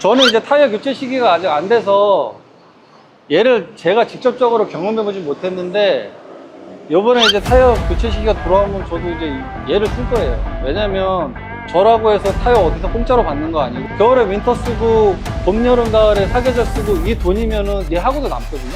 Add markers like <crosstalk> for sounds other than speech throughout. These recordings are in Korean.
저는 이제 타이어 교체 시기가 아직 안 돼서 얘를 제가 직접적으로 경험해보지 못했는데 요번에 이제 타이어 교체 시기가 돌아오면 저도 이제 얘를 쓸 거예요. 왜냐면 저라고 해서 타이어 어디서 공짜로 받는 거 아니고 겨울에 윈터 쓰고 봄, 여름, 가을에 사계절 쓰고 이 돈이면은 얘 하고도 남거든요.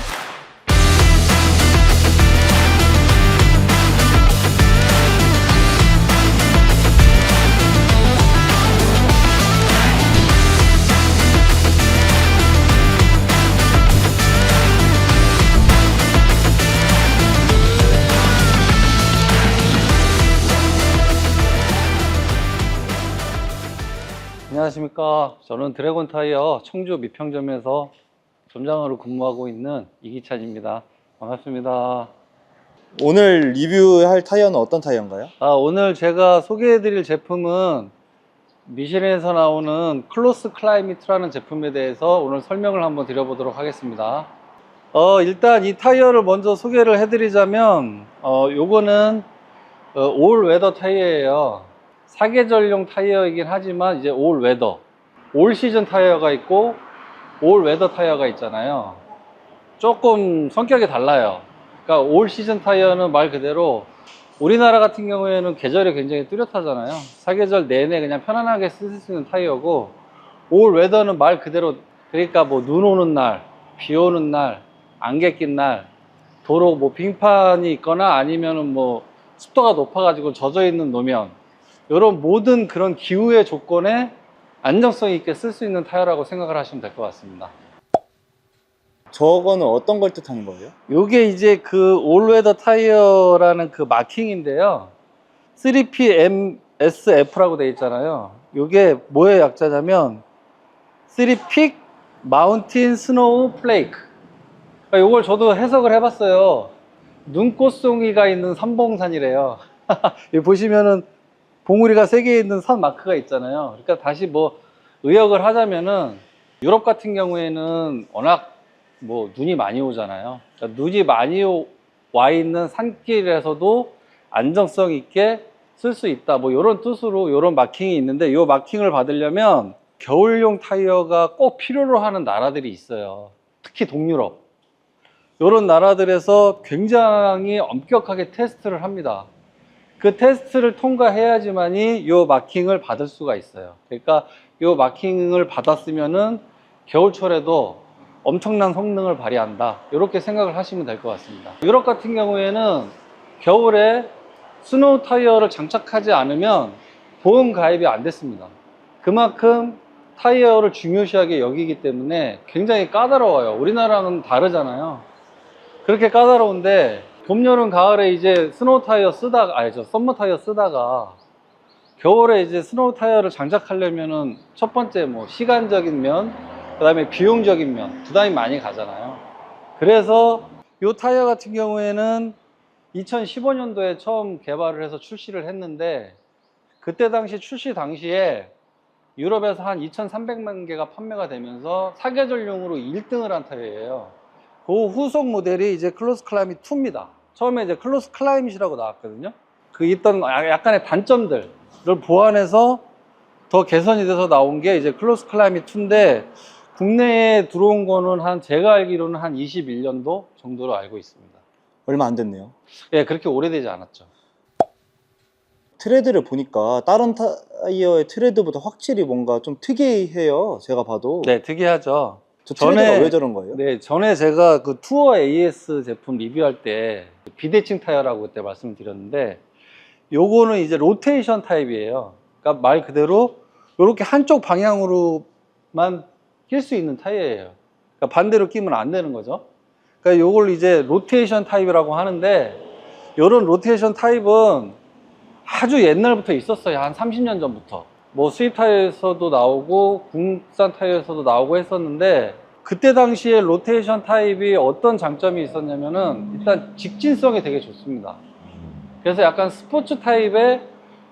안녕하십니까. 저는 드래곤 타이어 청주 미평점에서 점장으로 근무하고 있는 이기찬입니다. 반갑습니다. 오늘 리뷰할 타이어는 어떤 타이어인가요? 아, 오늘 제가 소개해드릴 제품은 미쉐린에서 나오는 클로스 클라이미트라는 제품에 대해서 오늘 설명을 한번 드려보도록 하겠습니다. 어, 일단 이 타이어를 먼저 소개를 해드리자면, 어, 요거는 어, 올 웨더 타이어예요. 사계절용 타이어이긴 하지만 이제 올 웨더, 올 시즌 타이어가 있고 올 웨더 타이어가 있잖아요. 조금 성격이 달라요. 그러니까 올 시즌 타이어는 말 그대로 우리나라 같은 경우에는 계절이 굉장히 뚜렷하잖아요. 사계절 내내 그냥 편안하게 쓸수 있는 타이어고 올 웨더는 말 그대로 그러니까 뭐 눈 오는 날, 비 오는 날, 안개 낀 날, 도로 뭐 빙판이 있거나 아니면은 뭐 습도가 높아가지고 젖어 있는 노면 이런 모든 그런 기후의 조건에 안정성 있게 쓸 수 있는 타이어라고 생각을 하시면 될 것 같습니다. 저거는 어떤 걸 뜻하는 거예요? 요게 이제 그 올웨더 타이어라는 그 마킹인데요. 3PMSF라고 되어 있잖아요. 요게 뭐의 약자냐면 3픽 마운틴 스노우 플레이크. 그러니까 요걸 저도 해석을 해봤어요. 눈꽃송이가 있는 삼봉산이래요. <laughs> 여기 보시면은 봉우리가 세 개 있는 산 마크가 있잖아요. 그러니까 다시 뭐 의역을 하자면은 유럽 같은 경우에는 워낙 뭐 눈이 많이 오잖아요. 그러니까 눈이 많이 오- 와 있는 산길에서도 안정성 있게 쓸 수 있다. 뭐 이런 뜻으로 이런 마킹이 있는데 이 마킹을 받으려면 겨울용 타이어가 꼭 필요로 하는 나라들이 있어요. 특히 동유럽. 이런 나라들에서 굉장히 엄격하게 테스트를 합니다. 그 테스트를 통과해야지만이 이 마킹을 받을 수가 있어요. 그러니까 이 마킹을 받았으면은 겨울철에도 엄청난 성능을 발휘한다. 이렇게 생각을 하시면 될 것 같습니다. 유럽 같은 경우에는 겨울에 스노우 타이어를 장착하지 않으면 보험 가입이 안 됐습니다. 그만큼 타이어를 중요시하게 여기기 때문에 굉장히 까다로워요. 우리나라는 다르잖아요. 그렇게 까다로운데 봄, 여름, 가을에 이제 스노우 타이어 쓰다가 아니 저 썸머 타이어 쓰다가 겨울에 이제 스노우 타이어를 장착하려면은 첫 번째 뭐 시간적인 면, 그 다음에 비용적인 면 부담이 많이 가잖아요. 그래서 이 타이어 같은 경우에는 2015년도에 처음 개발을 해서 출시를 했는데 그때 당시 출시 당시에 유럽에서 한 2,300만 개가 판매가 되면서 사계절용으로 1등을 한 타이어예요. 그 후속 모델이 이제 클로스 클라이밋 2입니다. 처음에 이제 클로스 클라이밋이라고 나왔거든요. 그 있던 야- 약간의 단점들을 보완해서 더 개선이 돼서 나온 게 이제 클로스 클라이밋 2인데 국내에 들어온 거는 한 제가 알기로는 한 21년도 정도로 알고 있습니다. 얼마 안 됐네요. 예, 그렇게 오래되지 않았죠. 트레드를 보니까 다른 타이어의 트레드보다 확실히 뭔가 좀 특이해요. 제가 봐도. 네, 특이하죠. 전에- 왜 저런 거예요? 네, 전에 제가 그 투어 AS 제품 리뷰할 때 비대칭 타이어라고 그때 말씀을 드렸는데 요거는 이제 로테이션 타입이에요. 그러니까 말 그대로 이렇게 한쪽 방향으로만 낄 수 있는 타이어예요. 그러니까 반대로 끼면 안 되는 거죠. 그러니까 요걸 이제 로테이션 타입이라고 하는데 요런 로테이션 타입은 아주 옛날부터 있었어요. 한 30년 전부터. 뭐 수입 타이어에서도 나오고 국산 타이어에서도 나오고 했었는데 그때 당시에 로테이션 타입이 어떤 장점이 있었냐면은 일단 직진성이 되게 좋습니다. 그래서 약간 스포츠 타입의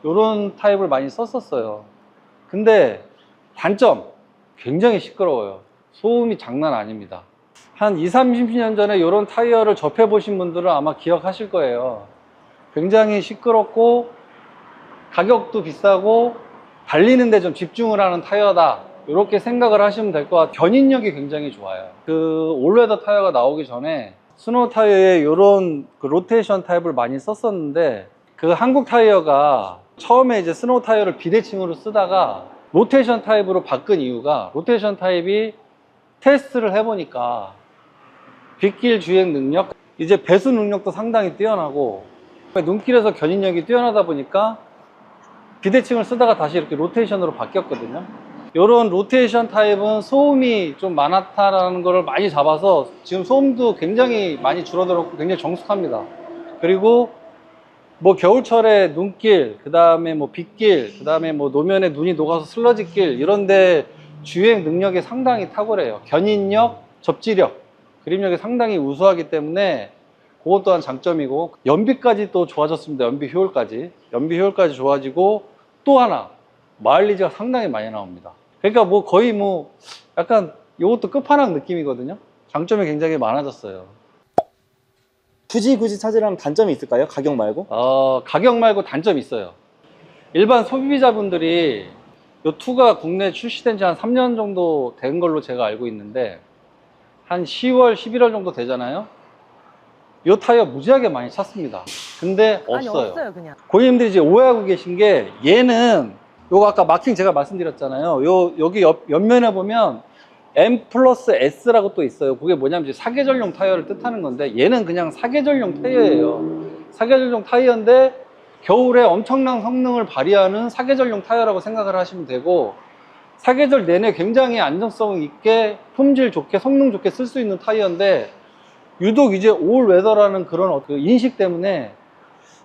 이런 타입을 많이 썼었어요. 근데 단점 굉장히 시끄러워요. 소음이 장난 아닙니다. 한 2, 30년 전에 이런 타이어를 접해 보신 분들은 아마 기억하실 거예요. 굉장히 시끄럽고 가격도 비싸고 달리는데 좀 집중을 하는 타이어다 이렇게 생각을 하시면 될 것 같아요. 견인력이 굉장히 좋아요. 그 올웨더 타이어가 나오기 전에 스노우 타이어에 이런 그 로테이션 타입을 많이 썼었는데 그 한국 타이어가 처음에 이제 스노우 타이어를 비대칭으로 쓰다가 로테이션 타입으로 바꾼 이유가 로테이션 타입이 테스트를 해보니까 빗길 주행 능력, 이제 배수 능력도 상당히 뛰어나고 눈길에서 견인력이 뛰어나다 보니까 비대칭을 쓰다가 다시 이렇게 로테이션으로 바뀌었거든요. 이런 로테이션 타입은 소음이 좀 많았다라는 것을 많이 잡아서 지금 소음도 굉장히 많이 줄어들었고 굉장히 정숙합니다. 그리고 뭐 겨울철에 눈길, 그 다음에 뭐 빗길, 그 다음에 뭐 노면에 눈이 녹아서 슬러지길 이런데 주행 능력이 상당히 탁월해요. 견인력, 접지력, 그립력이 상당히 우수하기 때문에 그것 또한 장점이고 연비까지 또 좋아졌습니다. 연비 효율까지 연비 효율까지 좋아지고 또 하나 마일리지가 상당히 많이 나옵니다. 그러니까 뭐 거의 뭐 약간 이것도 끝판왕 느낌이거든요. 장점이 굉장히 많아졌어요. 굳이 굳이 찾으려면 단점이 있을까요? 가격 말고? 어, 가격 말고 단점이 있어요. 일반 소비자분들이 요 투가 국내에 출시된 지 한 3년 정도 된 걸로 제가 알고 있는데 한 10월, 11월 정도 되잖아요. 요 타이어 무지하게 많이 찾습니다. 근데 아니 없어요. 없어요 그냥. 고객님들이 이제 오해하고 계신 게 얘는 요거 아까 마킹 제가 말씀드렸잖아요. 요 여기 옆, 옆면에 보면 M 플러스 S라고 또 있어요. 그게 뭐냐면 이제 사계절용 타이어를 뜻하는 건데 얘는 그냥 사계절용 타이어예요. 사계절용 타이어인데 겨울에 엄청난 성능을 발휘하는 사계절용 타이어라고 생각을 하시면 되고 사계절 내내 굉장히 안정성 있게 품질 좋게 성능 좋게 쓸 수 있는 타이어인데 유독 이제 올 웨더라는 그런 어- 그 인식 때문에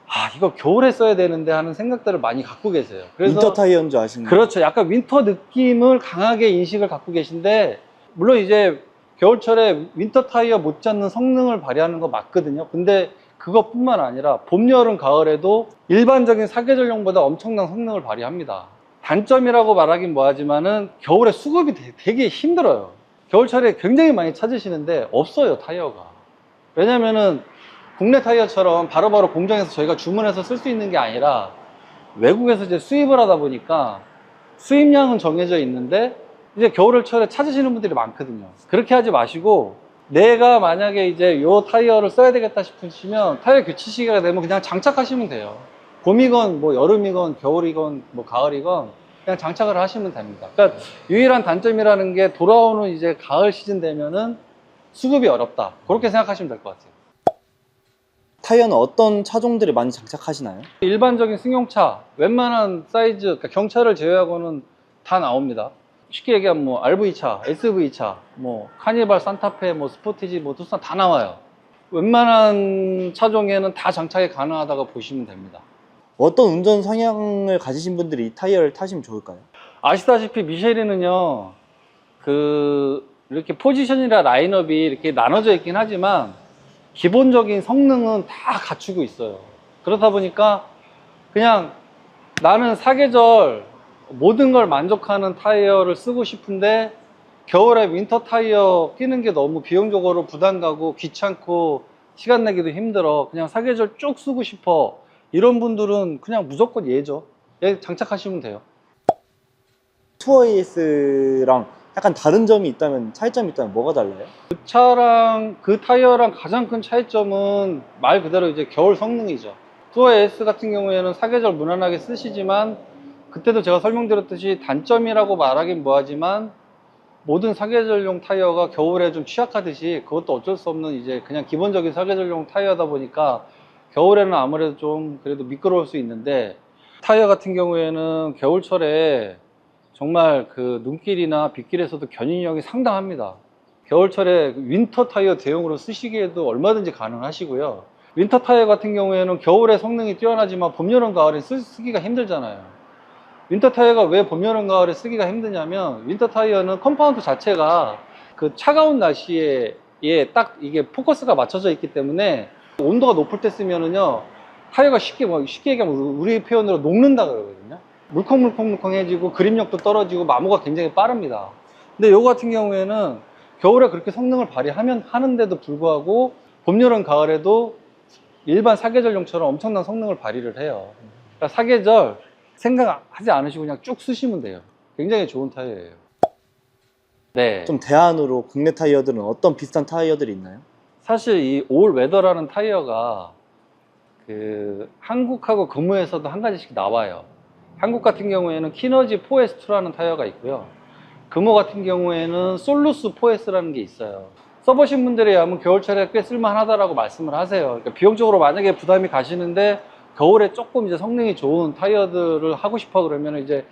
아 이거 겨울에 써야 되는데 하는 생각들을 많이 갖고 계세요. 그래서 인터 타이어인 줄 아시는 그렇죠. 약간 윈터 느낌을 강하게 인식을 갖고 계신데 물론 이제 겨울철에 윈터 타이어 못지않는 성능을 발휘하는 거 맞거든요. 근데 그것뿐만 아니라 봄, 여름, 가을에도 일반적인 사계절용보다 엄청난 성능을 발휘합니다. 단점이라고 말하긴 뭐하지만은 겨울에 수급이 되- 되게 힘들어요. 겨울철에 굉장히 많이 찾으시는데 없어요 타이어가. 왜냐면은 국내 타이어처럼 바로 바로 공장에서 저희가 주문해서 쓸 수 있는 게 아니라 외국에서 이제 수입을 하다 보니까 수입량은 정해져 있는데 이제 겨울철에 찾으시는 분들이 많거든요. 그렇게 하지 마시고 내가 만약에 이제 요 타이어를 써야 되겠다 싶으시면 타이어 교체 시기가 되면 그냥 장착하시면 돼요. 봄이건 뭐 여름이건 겨울이건 뭐 가을이건 그냥 장착을 하시면 됩니다. 그러니까 유일한 단점이라는 게 돌아오는 이제 가을 시즌 되면은 수급이 어렵다. 그렇게 생각하시면 될 것 같아요. 타이어는 어떤 차종들이 많이 장착하시나요? 일반적인 승용차, 웬만한 사이즈, 그러니까 경차를 제외하고는 다 나옵니다. 쉽게 얘기하면 뭐 RV차, SV차, 뭐 카니발, 산타페, 뭐 스포티지, 뭐 투싼 다 나와요. 웬만한 차종에는 다 장착이 가능하다고 보시면 됩니다. 어떤 운전 성향을 가지신 분들이 이 타이어를 타시면 좋을까요? 아시다시피 미쉐린은요, 그, 이렇게 포지션이나 라인업이 이렇게 나눠져 있긴 하지만, 기본적인 성능은 다 갖추고 있어요. 그렇다 보니까, 그냥 나는 사계절 모든 걸 만족하는 타이어를 쓰고 싶은데, 겨울에 윈터 타이어 끼는 게 너무 비용적으로 부담 가고 귀찮고 시간 내기도 힘들어. 그냥 사계절 쭉 쓰고 싶어. 이런 분들은 그냥 무조건 얘죠. 얘 장착하시면 돼요. 투어 AS랑 약간 다른 점이 있다면 차이점이 있다면 뭐가 달라요? 그 차랑 그 타이어랑 가장 큰 차이점은 말 그대로 이제 겨울 성능이죠. 투어 S 같은 경우에는 사계절 무난하게 쓰시지만 그때도 제가 설명드렸듯이 단점이라고 말하긴 뭐하지만 모든 사계절용 타이어가 겨울에 좀 취약하듯이 그것도 어쩔 수 없는 이제 그냥 기본적인 사계절용 타이어다 보니까 겨울에는 아무래도 좀 그래도 미끄러울 수 있는데 타이어 같은 경우에는 겨울철에 정말 그 눈길이나 빗길에서도 견인력이 상당합니다. 겨울철에 그 윈터 타이어 대용으로 쓰시기에도 얼마든지 가능하시고요. 윈터 타이어 같은 경우에는 겨울에 성능이 뛰어나지만 봄, 여름, 가을에 쓰, 쓰기가 힘들잖아요. 윈터 타이어가 왜 봄, 여름, 가을에 쓰기가 힘드냐면 윈터 타이어는 컴파운드 자체가 그 차가운 날씨에 예, 딱 이게 포커스가 맞춰져 있기 때문에 온도가 높을 때 쓰면은요 타이어가 쉽게 뭐 쉽게 얘기하면 우리 표현으로 녹는다 그러거든요. 물컹물컹물컹해지고 그립력도 떨어지고 마모가 굉장히 빠릅니다. 근데 요거 같은 경우에는 겨울에 그렇게 성능을 발휘하면 하는데도 불구하고 봄, 여름, 가을에도 일반 사계절용처럼 엄청난 성능을 발휘를 해요. 그러니까 사계절 생각하지 않으시고 그냥 쭉 쓰시면 돼요. 굉장히 좋은 타이어예요. 네. 좀 대안으로 국내 타이어들은 어떤 비슷한 타이어들이 있나요? 사실 이 올 웨더라는 타이어가 그 한국하고 금호에서도 한 가지씩 나와요. 한국 같은 경우에는 키너지 4S2라는 타이어가 있고요. 금호 같은 경우에는 솔루스 4S라는 게 있어요. 써보신 분들에 의하면 겨울철에 꽤 쓸만하다라고 말씀을 하세요. 그러니까 비용적으로 만약에 부담이 가시는데 겨울에 조금 이제 성능이 좋은 타이어들을 하고 싶어 그러면 이제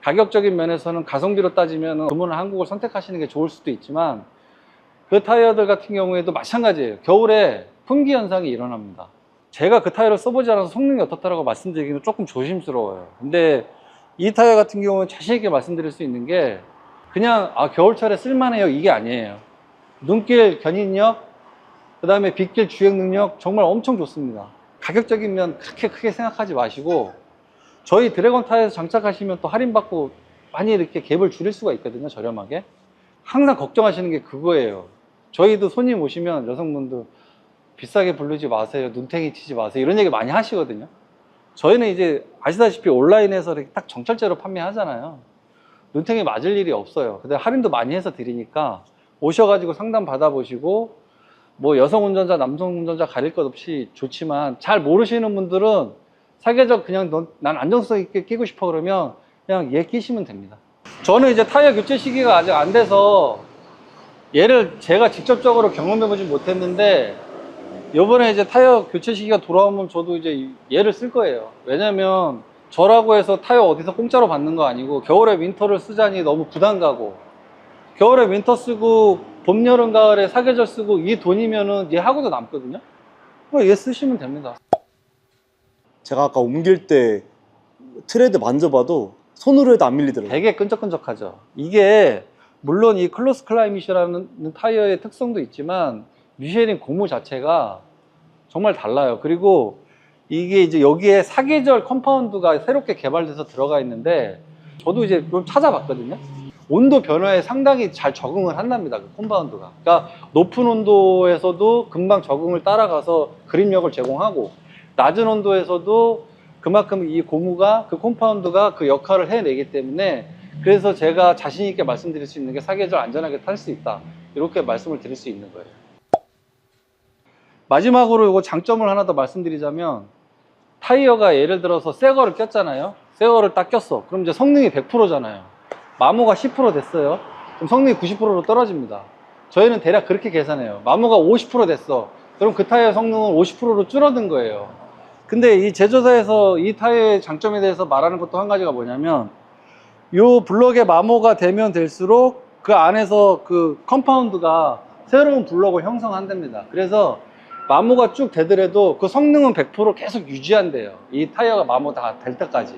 가격적인 면에서는 가성비로 따지면 금호는 한국을 선택하시는 게 좋을 수도 있지만 그 타이어들 같은 경우에도 마찬가지예요. 겨울에 품귀 현상이 일어납니다. 제가 그 타이어를 써보지 않아서 성능이 어떻다라고 말씀드리기는 조금 조심스러워요. 근데 이 타이어 같은 경우는 자신 있게 말씀드릴 수 있는 게 그냥 아 겨울철에 쓸만해요 이게 아니에요. 눈길 견인력, 그 다음에 빗길 주행 능력 정말 엄청 좋습니다. 가격적인 면 그렇게 크게 생각하지 마시고 저희 드래곤 타이어에서 장착하시면 또 할인받고 많이 이렇게 갭을 줄일 수가 있거든요 저렴하게 항상 걱정하시는 게 그거예요 저희도 손님 오시면 여성분들 비싸게 부르지 마세요 눈탱이 치지 마세요 이런 얘기 많이 하시거든요. 저희는 이제 아시다시피 온라인에서 이렇게 딱 정찰제로 판매하잖아요. 눈탱이 맞을 일이 없어요. 근데 할인도 많이 해서 드리니까 오셔가지고 상담 받아보시고 뭐 여성 운전자 남성 운전자 가릴 것 없이 좋지만 잘 모르시는 분들은 사계절 그냥 넌, 난 안정성 있게 끼고 싶어 그러면 그냥 얘 끼시면 됩니다. 저는 이제 타이어 교체 시기가 아직 안 돼서 얘를 제가 직접적으로 경험해 보진 못했는데 요번에 이제 타이어 교체 시기가 돌아오면 저도 이제 얘를 쓸 거예요 왜냐면 저라고 해서 타이어 어디서 공짜로 받는 거 아니고 겨울에 윈터를 쓰자니 너무 부담 가고 겨울에 윈터 쓰고 봄, 여름, 가을에 사계절 쓰고 이 돈이면은 얘 하고도 남거든요 그럼 얘 쓰시면 됩니다 제가 아까 옮길 때 트레드 만져봐도 손으로 해도 안 밀리더라고요. 되게 끈적끈적하죠. 이게 물론 이 클로스 클라이밋이라는 타이어의 특성도 있지만 미쉐린 고무 자체가 정말 달라요. 그리고 이게 이제 여기에 사계절 컴파운드가 새롭게 개발돼서 들어가 있는데 저도 이제 좀 찾아봤거든요. 온도 변화에 상당히 잘 적응을 한답니다. 그 컴파운드가. 그러니까 높은 온도에서도 금방 적응을 따라가서 그립력을 제공하고 낮은 온도에서도 그만큼 이 고무가 그 컴파운드가 그 역할을 해내기 때문에 그래서 제가 자신 있게 말씀드릴 수 있는 게 사계절 안전하게 탈 수 있다 이렇게 말씀을 드릴 수 있는 거예요 마지막으로 이거 장점을 하나 더 말씀드리자면 타이어가 예를 들어서 새 거를 꼈잖아요. 새 거를 딱 꼈어. 그럼 이제 성능이 100%잖아요. 마모가 10% 됐어요. 그럼 성능이 90%로 떨어집니다. 저희는 대략 그렇게 계산해요. 마모가 50% 됐어. 그럼 그 타이어 성능은 50%로 줄어든 거예요. 근데 이 제조사에서 이 타이어의 장점에 대해서 말하는 것도 한 가지가 뭐냐면 요 블럭의 마모가 되면 될수록 그 안에서 그 컴파운드가 새로운 블럭을 형성한답니다. 그래서 마모가 쭉 되더라도 그 성능은 100% 계속 유지한대요. 이 타이어가 마모 다 될 때까지.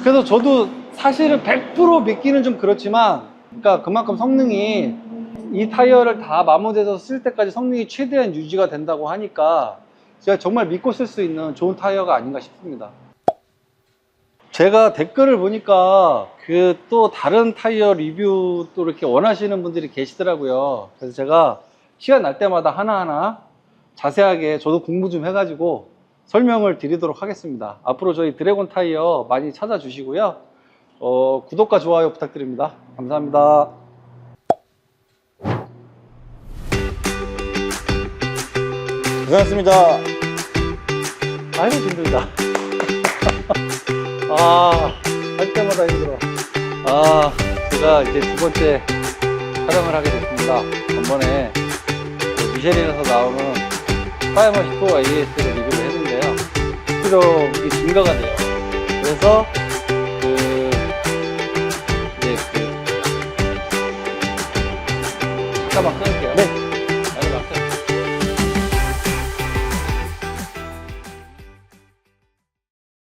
그래서 저도 사실은 100% 믿기는 좀 그렇지만, 그러니까 그만큼 성능이 이 타이어를 다 마모돼서 쓸 때까지 성능이 최대한 유지가 된다고 하니까 제가 정말 믿고 쓸 수 있는 좋은 타이어가 아닌가 싶습니다. 제가 댓글을 보니까 그 또 다른 타이어 리뷰 또 이렇게 원하시는 분들이 계시더라고요. 그래서 제가 시간 날 때마다 하나하나 자세하게 저도 공부 좀 해가지고 설명을 드리도록 하겠습니다. 앞으로 저희 드래곤 타이어 많이 찾아주시고요. 어, 구독과 좋아요 부탁드립니다. 감사합니다. 고생하셨습니다. 아이고 힘들다. <laughs> 아, 할 때마다 힘들어. 아, 제가 이제 두 번째 촬영을 하게 됐습니다. 전번에 그 미쉐린에서 나오는 파이머 19와 AS를 리뷰를 했는데요. 수록이 증가가 돼요. 그래서 그 이제 그 잠깐만